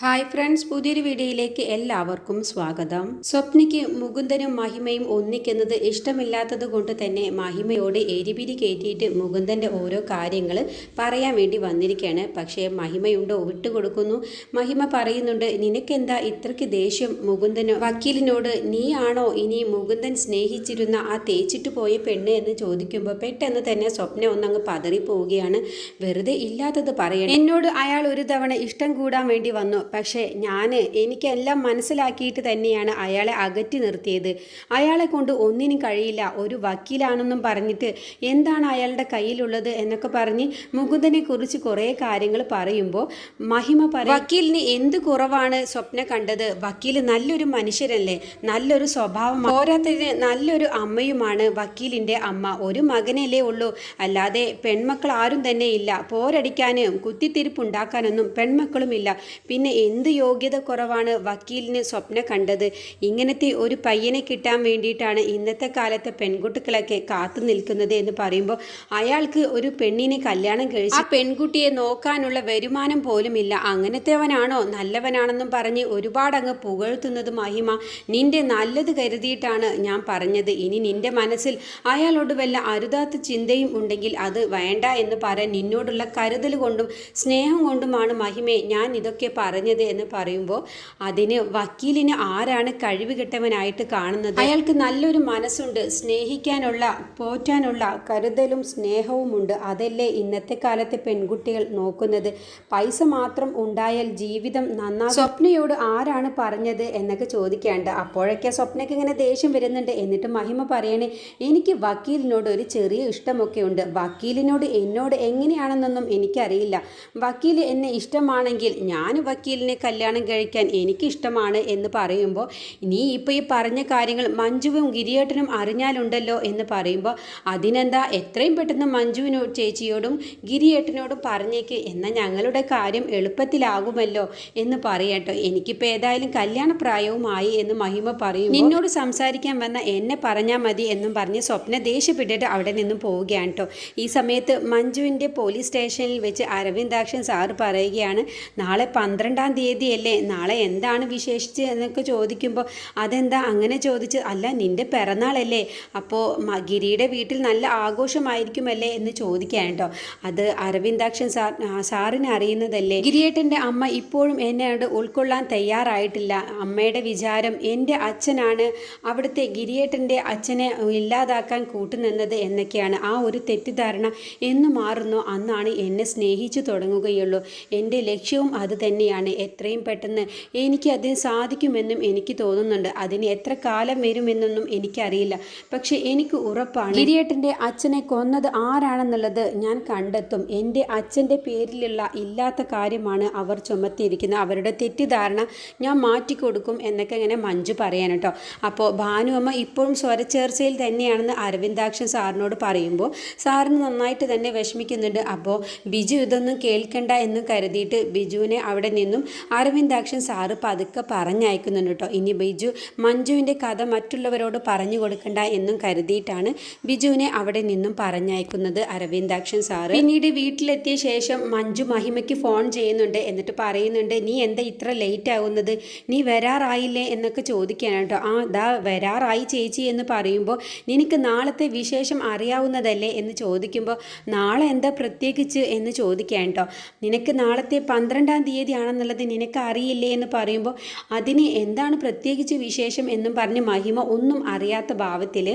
Hi friends പുതിയൊരു വീഡിയോയിലേക്ക് എല്ലാവർക്കും സ്വാഗതം. സ്വപ്നയ്ക്ക് മുകുന്ദനും മഹിമയും ഒന്നിക്കുന്നത് ഇഷ്ടമില്ലാത്തത് കൊണ്ട് തന്നെ മഹിമയോട് എരിപിരി കയറ്റിയിട്ട് മുകുന്ദന്റെ ഓരോ കാര്യങ്ങൾ പറയാൻ വേണ്ടി വന്നിരിക്കുകയാണ് പക്ഷേ മഹിമയുണ്ടോ? വിട്ടുകൊടുക്കുന്നു. മഹിമ പറയുന്നുണ്ട് നിനക്കെന്താ ഇത്രയ്ക്ക് ദേഷ്യം? മുകുന്ദന് വക്കീലിനോട് നീ ആണോ ഇനി മുകുന്ദൻ സ്നേഹിച്ചിരുന്ന ആ തേച്ചിട്ട് പോയ പെണ്ണ്? എന്ന് ചോദിക്കുമ്പോൾ പെട്ടെന്ന് തന്നെ സ്വപ്ന ഒന്നങ്ങ് പതറിപ്പോവുകയാണ്. വെറുതെ ഇല്ലാത്തത് പറയണം എന്നോട് അയാൾ ഒരു തവണ ഇഷ്ടം കൂടാൻ വേണ്ടി വന്നു. പക്ഷേ ഞാൻ എനിക്കെല്ലാം മനസ്സിലാക്കിയിട്ട് തന്നെയാണ് അയാളെ അകറ്റി നിർത്തിയത്. അയാളെ കൊണ്ട് ഒന്നിനും കഴിയില്ല. ഒരു വക്കീലാണെന്നും പറഞ്ഞിട്ട് എന്താണ് അയാളുടെ കയ്യിലുള്ളത് എന്നൊക്കെ പറഞ്ഞ് മുകുന്ദനെ കുറിച്ച് കുറേ കാര്യങ്ങൾ പറയുമ്പോൾ മഹിമ പറ വക്കീലിന് എന്ത് കുറവാണ് സ്വപ്ന കണ്ടത്? വക്കീൽ നല്ലൊരു മനുഷ്യരല്ലേ? നല്ലൊരു സ്വഭാവം പോരാത്തതിന് നല്ലൊരു അമ്മയുമാണ് വക്കീലിന്റെ അമ്മ. ഒരു മകനല്ലേ ഉള്ളൂ. അല്ലാതെ പെൺമക്കൾ ആരും തന്നെ ഇല്ല. പോരടിക്കാനും കുത്തിത്തിരിപ്പുണ്ടാക്കാനൊന്നും പെൺമക്കളുമില്ല പിന്നെ എന്ത് യോഗ്യത കുറവാണ് വക്കീലിന് സ്വപ്ന കണ്ടത്? ഇങ്ങനത്തെ ഒരു പയ്യനെ കിട്ടാൻ വേണ്ടിയിട്ടാണ് ഇന്നത്തെ കാലത്തെ പെൺകുട്ടികളൊക്കെ കാത്തു നിൽക്കുന്നത് എന്ന് പറയുമ്പോൾ അയാൾക്ക് ഒരു പെണ്ണിനെ കല്യാണം കഴിച്ച് ആ പെൺകുട്ടിയെ നോക്കാനുള്ള വരുമാനം പോലുമില്ല. അങ്ങനത്തെവനാണോ? നല്ലവനാണെന്നും പറഞ്ഞ് ഒരുപാട് അങ്ങ് പുകഴ്ത്തുന്നത് മഹിമ. നിന്റെ നല്ലത് കരുതിയിട്ടാണ് ഞാൻ പറഞ്ഞത്. ഇനി നിന്റെ മനസ്സിൽ അയാളോട് വല്ല അരുതാത്ത ചിന്തയും ഉണ്ടെങ്കിൽ അത് വേണ്ട എന്ന് പറയാൻ നിന്നോടുള്ള കരുതൽ കൊണ്ടും സ്നേഹം കൊണ്ടുമാണ് മഹിമേ. ഞാൻ ഇതൊക്കെ പറഞ്ഞത് എന്ന് പറയുമ്പോൾ അതിന് വക്കീലിന് ആരാണ് കഴിവ് കിട്ടവനായിട്ട് കാണുന്നത്? അയാൾക്ക് നല്ലൊരു മനസ്സുണ്ട് സ്നേഹിക്കാനുള്ള പോറ്റാനുള്ള കരുതലും സ്നേഹവുമുണ്ട് അതല്ലേ ഇന്നത്തെ കാലത്തെ പെൺകുട്ടികൾ നോക്കുന്നത്? പൈസ മാത്രം ഉണ്ടായാൽ ജീവിതം നന്നാ സ്വപ്നയോട് ആരാണ് പറഞ്ഞത് എന്നൊക്കെ ചോദിക്കാണ്ട് അപ്പോഴൊക്കെ സ്വപ്നയ്ക്ക് ഇങ്ങനെ ദേഷ്യം വരുന്നുണ്ട്. എന്നിട്ട് മഹിമ പറയണേ എനിക്ക് വക്കീലിനോട് ഒരു ചെറിയ ഇഷ്ടമൊക്കെ ഉണ്ട്. വക്കീലിനോട് എന്നോട് എങ്ങനെയാണെന്നൊന്നും എനിക്കറിയില്ല. വക്കീൽ എന്നെ ഇഷ്ടമാണെങ്കിൽ ഞാൻ വക്കീലിനെ കല്യാണം കഴിക്കാൻ എനിക്കിഷ്ടമാണ് എന്ന് പറയുമ്പോൾ നീ ഇപ്പോൾ ഈ പറഞ്ഞ കാര്യങ്ങൾ മഞ്ജുവും ഗിരിയേട്ടനും അറിഞ്ഞാലുണ്ടല്ലോ എന്ന് പറയുമ്പോൾ അതിനെന്താ എത്രയും പെട്ടെന്ന് മഞ്ജുവിനോ ചേച്ചിയോടും ഗിരിയേട്ടനോടും പറഞ്ഞേക്ക്? എന്നാൽ ഞങ്ങളുടെ കാര്യം എളുപ്പത്തിലാകുമല്ലോ എന്ന് പറയട്ടോ എനിക്കിപ്പോൾ ഏതായാലും കല്യാണ പ്രായവുമായി എന്ന് മഹിമ പറയും നിന്നോട് സംസാരിക്കാൻ വന്ന എന്നെ പറഞ്ഞാൽ മതി എന്നും പറഞ്ഞ് സ്വപ്ന ദേഷ്യപ്പെട്ടിട്ട് അവിടെ നിന്നും പോവുകയാണ് കേട്ടോ ഈ സമയത്ത് മഞ്ജുവിന്റെ പോലീസ് സ്റ്റേഷനിൽ വെച്ച് അരവിന്ദാക്ഷൻ സാറ് പറയുകയാണ് നാളെ പന്ത്രണ്ടാം തീയതിയല്ലേ? നാളെ എന്താണ് വിശേഷിച്ച് എന്നൊക്കെ ചോദിക്കുമ്പോൾ അതെന്താ? അങ്ങനെ ചോദിച്ച് അല്ല നിന്റെ പിറന്നാളല്ലേ. അപ്പോൾ ഗിരിയുടെ വീട്ടിൽ നല്ല ആഘോഷമായിരിക്കുമല്ലേ? എന്ന് ചോദിക്കാൻ കേട്ടോ. അത് അരവിന്ദാക്ഷൻ സാർ സാറിന് അറിയുന്നതല്ലേ. ഗിരിയേട്ടന്റെ അമ്മ ഇപ്പോഴും എന്നോട് ഉൾക്കൊള്ളാൻ തയ്യാറായിട്ടില്ല. അമ്മയുടെ വിചാരം എന്റെ അച്ഛനാണ് അവിടുത്തെ ഗിരിയേട്ടന്റെ അച്ഛനെ ഇല്ലാതാക്കാൻ കൂട്ടുനിന്നത് എന്നൊക്കെയാണ്. ആ ഒരു തെറ്റിദ്ധാരണ എന്ന് മാറുന്നോ. അന്നാണ് എന്നെ സ്നേഹിച്ചു തുടങ്ങുകയുള്ളൂ. എന്റെ ലക്ഷ്യവും അത് തന്നെയാണ്. എത്രയും പെട്ടെന്ന് എനിക്ക് അതിന് സാധിക്കുമെന്നും എനിക്ക് തോന്നുന്നുണ്ട്. അതിന് എത്ര കാലം വരുമെന്നൊന്നും എനിക്കറിയില്ല. പക്ഷേ എനിക്ക് ഉറപ്പാണ് ഗിരിയേട്ടന്റെ അച്ഛനെ കൊന്നത് ആരാണെന്നുള്ളത് ഞാൻ കണ്ടെത്തും. എന്റെ അച്ഛന്റെ പേരിലുള്ള ഇല്ലാത്ത കാര്യമാണ് അവർ ചുമത്തിയിരിക്കുന്നത്. അവരുടെ തെറ്റിദ്ധാരണ ഞാൻ മാറ്റിക്കൊടുക്കും എന്നൊക്കെ ഇങ്ങനെ മഞ്ജു പറയാൻ കേട്ടോ. അപ്പോൾ ഭാനുഅമ്മ ഇപ്പോഴും സ്വരച്ചേർച്ചയിൽ തന്നെയാണെന്ന് അരവിന്ദാക്ഷൻ സാറിനോട് പറയുമ്പോൾ സാറിന് നന്നായിട്ട് തന്നെ വിഷമിക്കുന്നുണ്ട്. അപ്പോൾ ബിജു ഇതൊന്നും കേൾക്കണ്ട എന്ന് കരുതിയിട്ട് ബിജുവിനെ അവിടെ നിന്നും അരവിന്ദാക്ഷൻ സാറ് പതുക്കെ പറഞ്ഞയക്കുന്നുണ്ട് കേട്ടോ. ഇനി ബിജു മഞ്ജുവിന്റെ കഥ മറ്റുള്ളവരോട് പറഞ്ഞു കൊടുക്കണ്ട എന്നും കരുതിയിട്ടാണ് ബിജുവിനെ അവിടെ നിന്നും പറഞ്ഞയക്കുന്നത് അരവിന്ദാക്ഷൻ സാറ്. പിന്നീട് വീട്ടിലെത്തിയ ശേഷം മഞ്ജു മഹിമയ്ക്ക് ഫോൺ ചെയ്യുന്നുണ്ട്. എന്നിട്ട് പറയുന്നുണ്ട് നീ എന്താ ഇത്ര ലേറ്റ് ആകുന്നത് നീ വരാറായില്ലേ? എന്നൊക്കെ ചോദിക്കാനാണ് കേട്ടോ. ആ ദാ വരാറായി ചേച്ചി എന്ന് പറയുമ്പോൾ നിനക്ക് നാളത്തെ വിശേഷം അറിയാവുന്നതല്ലേ? എന്ന് ചോദിക്കുമ്പോൾ നാളെ എന്താ പ്രത്യേകിച്ച്? എന്ന് ചോദിക്കാൻ കേട്ടോ. നിനക്ക് നാളത്തെ പന്ത്രണ്ടാം തീയതി ആണെന്നുള്ളത് നിനക്ക് അറിയില്ലേ എന്ന് പറയുമ്പോൾ അതിന് എന്താണ് പ്രത്യേകിച്ച് വിശേഷം എന്നും പറഞ്ഞ് മഹിമ ഒന്നും അറിയാത്ത ഭാവത്തിൽ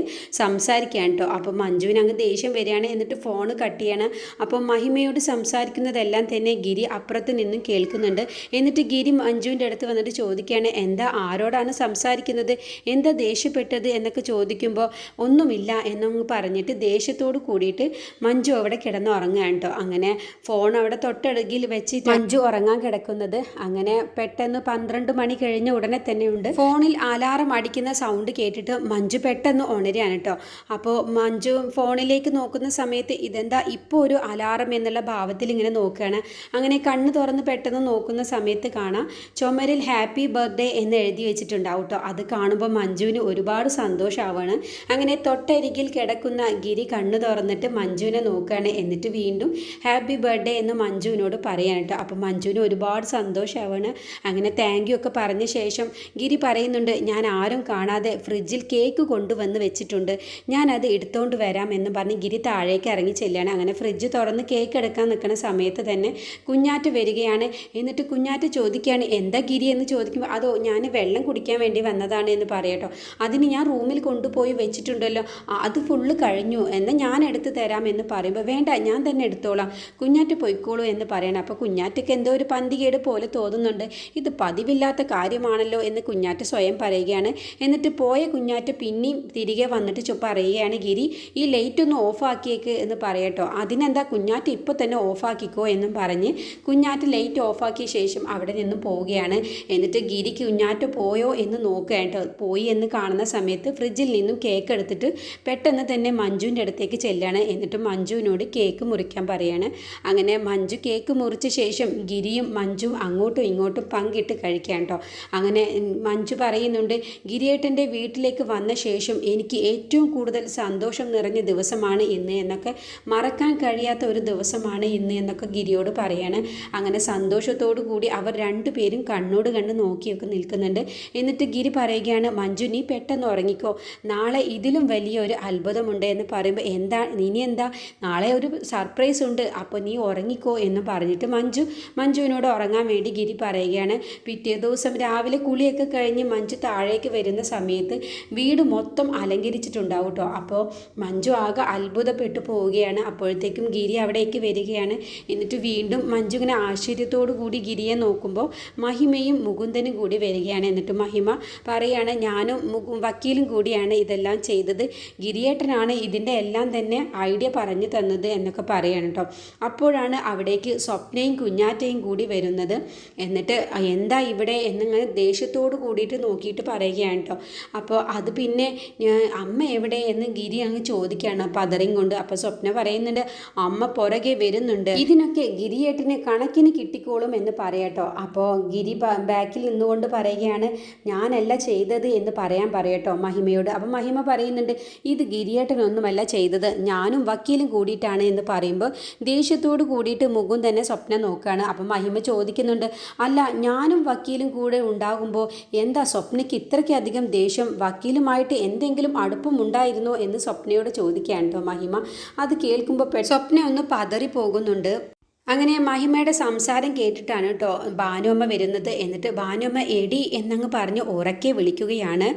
സംസാരിക്കാൻ കേട്ടോ. അപ്പോൾ മഞ്ജുവിന് അങ്ങ് ദേഷ്യം വരികയാണ്. എന്നിട്ട് ഫോൺ കട്ട് ചെയ്യണം. അപ്പോൾ മഹിമയോട് സംസാരിക്കുന്നതെല്ലാം തന്നെ ഗിരി അപ്പുറത്ത് നിന്നും കേൾക്കുന്നുണ്ട്. എന്നിട്ട് ഗിരി മഞ്ജുവിന്റെ അടുത്ത് വന്നിട്ട് ചോദിക്കുകയാണ് എന്താ ആരോടാണ് സംസാരിക്കുന്നത്? എന്താ ദേഷ്യപ്പെട്ടത്? എന്നൊക്കെ ചോദിക്കുമ്പോൾ ഒന്നുമില്ല എന്നങ്ങ് പറഞ്ഞിട്ട് ദേഷ്യത്തോട് കൂടിയിട്ട് മഞ്ജു അവിടെ കിടന്നുറങ്ങുകയാണ് കേട്ടോ. അങ്ങനെ ഫോൺ അവിടെ തൊട്ടടുകിൽ വെച്ച് മഞ്ജു ഉറങ്ങാൻ കിടക്കുന്നത്. അങ്ങനെ പെട്ടെന്ന് പന്ത്രണ്ട് മണി കഴിഞ്ഞ ഉടനെ തന്നെയുണ്ട്. ഫോണിൽ അലാറം അടിക്കുന്ന സൗണ്ട് കേട്ടിട്ട് മഞ്ജു പെട്ടെന്ന് ഉണരുകയാണ് കേട്ടോ. അപ്പോൾ മഞ്ജു ഫോണിലേക്ക് നോക്കുന്ന സമയത്ത് ഇതെന്താ ഇപ്പോൾ ഒരു അലാറം എന്നുള്ള ഭാവത്തിൽ ഇങ്ങനെ നോക്കുകയാണ്. അങ്ങനെ കണ്ണ് തുറന്ന് പെട്ടെന്ന് നോക്കുന്ന സമയത്ത് കാണാം. ചുമരിൽ ഹാപ്പി ബർത്ത്ഡേ എന്ന് എഴുതി വെച്ചിട്ടുണ്ടാവും കേട്ടോ. അത് കാണുമ്പോൾ മഞ്ജുവിന് ഒരുപാട് സന്തോഷമാവാണ് അങ്ങനെ തൊട്ടരികിൽ കിടക്കുന്ന ഗിരി കണ്ണ് തുറന്നിട്ട് മഞ്ജുവിനെ നോക്കുകയാണ്. എന്നിട്ട് വീണ്ടും ഹാപ്പി ബർത്ത്ഡേ എന്ന് മഞ്ജുവിനോട് പറയാൻ അപ്പോൾ മഞ്ജുവിന് ഒരുപാട് സന്തോഷം സന്തോഷമാവാണ് അങ്ങനെ താങ്ക് യു ഒക്കെ പറഞ്ഞ ശേഷം ഗിരി പറയുന്നുണ്ട് ഞാൻ ആരും കാണാതെ ഫ്രിഡ്ജിൽ കേക്ക് കൊണ്ടുവന്ന് വെച്ചിട്ടുണ്ട്. ഞാനത് എടുത്തുകൊണ്ട് വരാം എന്ന് പറഞ്ഞ് ഗിരി താഴേക്ക് ഇറങ്ങി ചെല്ലുകയാണ് അങ്ങനെ ഫ്രിഡ്ജ് തുറന്ന് കേക്ക് എടുക്കാൻ നിൽക്കുന്ന സമയത്ത് തന്നെ കുഞ്ഞാറ്റ് വരികയാണ്. എന്നിട്ട് കുഞ്ഞാറ്റ് ചോദിക്കുകയാണ് എന്താ ഗിരി? എന്ന് ചോദിക്കുമ്പോൾ അതോ ഞാൻ വെള്ളം കുടിക്കാൻ വേണ്ടി വന്നതാണ് എന്ന് പറയട്ടോ അതിന് ഞാൻ റൂമിൽ കൊണ്ടുപോയി വെച്ചിട്ടുണ്ടല്ലോ. അത് ഫുള്ള് കഴിഞ്ഞു. എന്നാൽ ഞാൻ എടുത്ത് തരാം എന്ന് പറയുമ്പോൾ വേണ്ട ഞാൻ തന്നെ എടുത്തോളാം. കുഞ്ഞാറ്റ് പൊയ്ക്കോളൂ എന്ന് പറയണം. അപ്പോൾ കുഞ്ഞാറ്റക്ക് എന്തോ ഒരു പന്തികേട് പോലെ തോന്നുന്നുണ്ട്. ഇത് പതിവില്ലാത്ത കാര്യമാണല്ലോ എന്ന് കുഞ്ഞാറ്റ സ്വയം പറയുകയാണ്. എന്നിട്ട് പോയ കുഞ്ഞാറ്റ പിന്നെയും തിരികെ വന്നിട്ട് പറയുകയാണ് ഗിരി ഈ ലൈറ്റ് ഒന്ന് ഓഫാക്കിയേക്ക് എന്ന് പറയട്ടോ അതിനെന്താ കുഞ്ഞാറ്റ് ഇപ്പോൾ തന്നെ ഓഫാക്കിക്കോ എന്നും പറഞ്ഞ് കുഞ്ഞാറ്റ് ലൈറ്റ് ഓഫാക്കിയ ശേഷം അവിടെ നിന്നും പോവുകയാണ്. എന്നിട്ട് ഗിരി കുഞ്ഞാറ്റ് പോയോ എന്ന് നോക്കുകയാട്ടോ പോയി എന്ന് കാണുന്ന സമയത്ത് ഫ്രിഡ്ജിൽ നിന്നും കേക്ക് എടുത്തിട്ട് പെട്ടെന്ന് തന്നെ മഞ്ജുവിന്റെ അടുത്തേക്ക് ചെല്ലുകയാണ് എന്നിട്ട് മഞ്ജുവിനോട് കേക്ക് മുറിക്കാൻ പറയാണ്. അങ്ങനെ മഞ്ജു കേക്ക് മുറിച്ച ശേഷം ഗിരിയും മഞ്ജുവും അങ്ങോട്ടും ഇങ്ങോട്ടും പങ്കിട്ട് കഴിക്കാൻ കേട്ടോ അങ്ങനെ മഞ്ജു പറയുന്നുണ്ട് ഗിരിയേട്ടന്റെ വീട്ടിലേക്ക് വന്ന ശേഷം എനിക്ക് ഏറ്റവും കൂടുതൽ സന്തോഷം നിറഞ്ഞ ദിവസമാണ് ഇന്ന് എന്നൊക്കെ മറക്കാൻ കഴിയാത്ത ഒരു ദിവസമാണ് ഇന്ന് എന്നൊക്കെ ഗിരിയോട് പറയാണ്. അങ്ങനെ സന്തോഷത്തോടു കൂടി അവർ രണ്ടുപേരും കണ്ണോട് കണ്ട് നോക്കിയൊക്കെ നിൽക്കുന്നുണ്ട്. എന്നിട്ട് ഗിരി പറയുകയാണ് മഞ്ജു നീ പെട്ടെന്ന് ഉറങ്ങിക്കോ. നാളെ ഇതിലും വലിയൊരു അത്ഭുതമുണ്ട് എന്ന് പറയുമ്പോൾ എന്താ ഇനി എന്താ? നാളെ ഒരു സർപ്രൈസ് ഉണ്ട് അപ്പോൾ നീ ഉറങ്ങിക്കോ എന്ന് പറഞ്ഞിട്ട് മഞ്ജു മഞ്ജുവിനോട് ഉറങ്ങാൻ വേണ്ടി ഗിരി പറയുകയാണ്. പിറ്റേ ദിവസം രാവിലെ കുളിയൊക്കെ കഴിഞ്ഞ് മഞ്ജു താഴേക്ക് വരുന്ന സമയത്ത് വീട് മൊത്തം അലങ്കരിച്ചിട്ടുണ്ടാവും കേട്ടോ. അപ്പോൾ മഞ്ജു ആകെ അത്ഭുതപ്പെട്ടു പോവുകയാണ്. അപ്പോഴത്തേക്കും ഗിരി അവിടേക്ക് വരികയാണ്. എന്നിട്ട് വീണ്ടും മഞ്ജു ഇങ്ങനെ ആശ്ചര്യത്തോടു കൂടി ഗിരിയെ നോക്കുമ്പോൾ മഹിമയും മുകുന്ദനും കൂടി വരികയാണ്. എന്നിട്ട് മഹിമ പറയാണ് ഞാനും മുകു വക്കീലും കൂടിയാണ് ഇതെല്ലാം ചെയ്തത്. ഗിരിയേട്ടനാണ് ഇതിന്റെ എല്ലാം തന്നെ ഐഡിയ പറഞ്ഞു തന്നത് എന്നൊക്കെ പറയാണ് കേട്ടോ. അപ്പോഴാണ് അവിടേക്ക് സ്വപ്നയും കുഞ്ഞാറ്റയും കൂടി വരുന്നത്. എന്നിട്ട് എന്താ ഇവിടെ എന്നിങ്ങനെ ദേഷ്യത്തോട് കൂടിയിട്ട് നോക്കിയിട്ട് പറയുകയാണ് കേട്ടോ. അപ്പോൾ അത് പിന്നെ ഞാൻ അമ്മ എവിടെ എന്ന് ഗിരി അങ്ങ് ചോദിക്കുകയാണ്. പതറിയും കൊണ്ട് അപ്പോൾ സ്വപ്ന പറയുന്നുണ്ട് അമ്മ പുറകെ വരുന്നുണ്ട്. ഇതിനൊക്കെ ഗിരിയേട്ടിന് കണക്കിന് കിട്ടിക്കോളും എന്ന് പറയട്ടോ അപ്പോൾ ഗിരി ബാക്കിൽ നിന്നുകൊണ്ട് പറയുകയാണ് ഞാനല്ല ചെയ്തത് എന്ന് പറയാൻ പറയട്ടോ മഹിമയോട്. അപ്പോൾ മഹിമ പറയുന്നുണ്ട് ഇത് ഗിരിയേട്ടനൊന്നുമല്ല ചെയ്തത്. ഞാനും വക്കീലും കൂടിയിട്ടാണ് എന്ന് പറയുമ്പോൾ ദേഷ്യത്തോട് കൂടിയിട്ട് മുഖം തന്നെ സ്വപ്നം നോക്കുകയാണ്. അപ്പം മഹിമ ചോദിക്കുന്നുണ്ട് അല്ല ഞാനും വക്കീലും കൂടെ ഉണ്ടാകുമ്പോൾ എന്താ സ്വപ്നയ്ക്ക് ഇത്രയ്ക്കധികം ദേഷ്യം? വക്കീലുമായിട്ട് എന്തെങ്കിലും അടുപ്പമുണ്ടായിരുന്നോ എന്ന് സ്വപ്നയോട് ചോദിക്കുകയാണ് മഹിമ. അത് കേൾക്കുമ്പോൾ സ്വപ്ന ഒന്ന് പതറി പോകുന്നുണ്ട് അങ്ങനെ മഹിമയുടെ സംസാരം കേട്ടിട്ടാണ് കേട്ടോ ഭാനുമ്മ വരുന്നത്. എന്നിട്ട് ഭാനുമ്മ എടി എന്നങ്ങ് പറഞ്ഞ് ഉറക്കെ വിളിക്കുകയാണ്.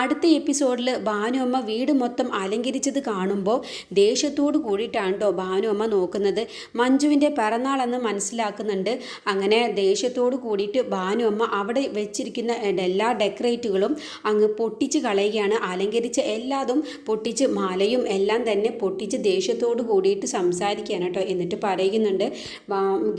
അടുത്ത എപ്പിസോഡിൽ ഭാനുമ്മ വീട് മൊത്തം അലങ്കരിച്ചത് കാണുമ്പോൾ ദേഷ്യത്തോട് കൂടിയിട്ടാണ് കേട്ടോ ഭാനുമ്മ നോക്കുന്നത്. മഞ്ജുവിന്റെ പിറന്നാളെന്ന് മനസ്സിലാക്കുന്നുണ്ട്. അങ്ങനെ ദേഷ്യത്തോട് കൂടിയിട്ട് ഭാനുമ്മ അവിടെ വെച്ചിരിക്കുന്ന എല്ലാ ഡെക്കറേറ്റുകളും അങ്ങ് പൊട്ടിച്ച് കളയുകയാണ്. അലങ്കരിച്ച എല്ലാതും പൊട്ടിച്ച് മാലയും എല്ലാം തന്നെ പൊട്ടിച്ച് ദേഷ്യത്തോട് കൂടിയിട്ട് സംസാരിക്കുകയാണ് കേട്ടോ എന്നിട്ട് പറയുന്നുണ്ട്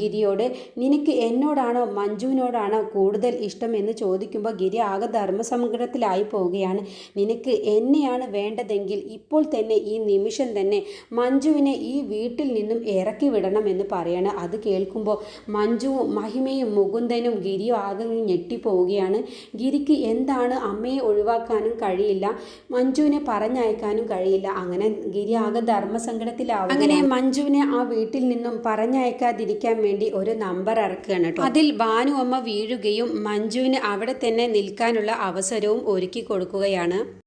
ഗിരിയോട് നിനക്ക് എന്നോടാണോ മഞ്ജുവിനോടാണോ കൂടുതൽ ഇഷ്ടം? എന്ന് ചോദിക്കുമ്പോൾ ഗിരി ആകെ ധർമ്മസങ്കടത്തിലായി പോവുകയാണ്. നിനക്ക് എന്നെയാണ് വേണ്ടതെങ്കിൽ ഇപ്പോൾ തന്നെ ഈ നിമിഷം തന്നെ മഞ്ജുവിനെ ഈ വീട്ടിൽ നിന്നും ഇറക്കി വിടണം എന്ന് പറയാണ്. അത് കേൾക്കുമ്പോൾ മഞ്ജുവും മഹിമയും മുകുന്ദനും ഗിരിയും ആകെ ഞെട്ടിപ്പോവുകയാണ്. ഗിരിക്ക് എന്താണ് അമ്മയെ ഒഴിവാക്കാനും കഴിയില്ല മഞ്ജുവിനെ പറഞ്ഞയക്കാനും കഴിയില്ല. അങ്ങനെ ഗിരി ആകെ ധർമ്മസങ്കടത്തിലാവും അങ്ങനെ മഞ്ജുവിനെ ആ വീട്ടിൽ നിന്നും പറഞ്ഞയക്കാതിരിക്കാൻ വേണ്ടി ഒരു നമ്പർ ഇറക്കുകയാണ് കേട്ടോ. അതിൽ ഭാനു അമ്മ വീഴുകയും മഞ്ജുവിന് അവിടെ തന്നെ നിൽക്കാനുള്ള അവസരവും ഒരുക്കി കൊടുക്കുകയാണ്.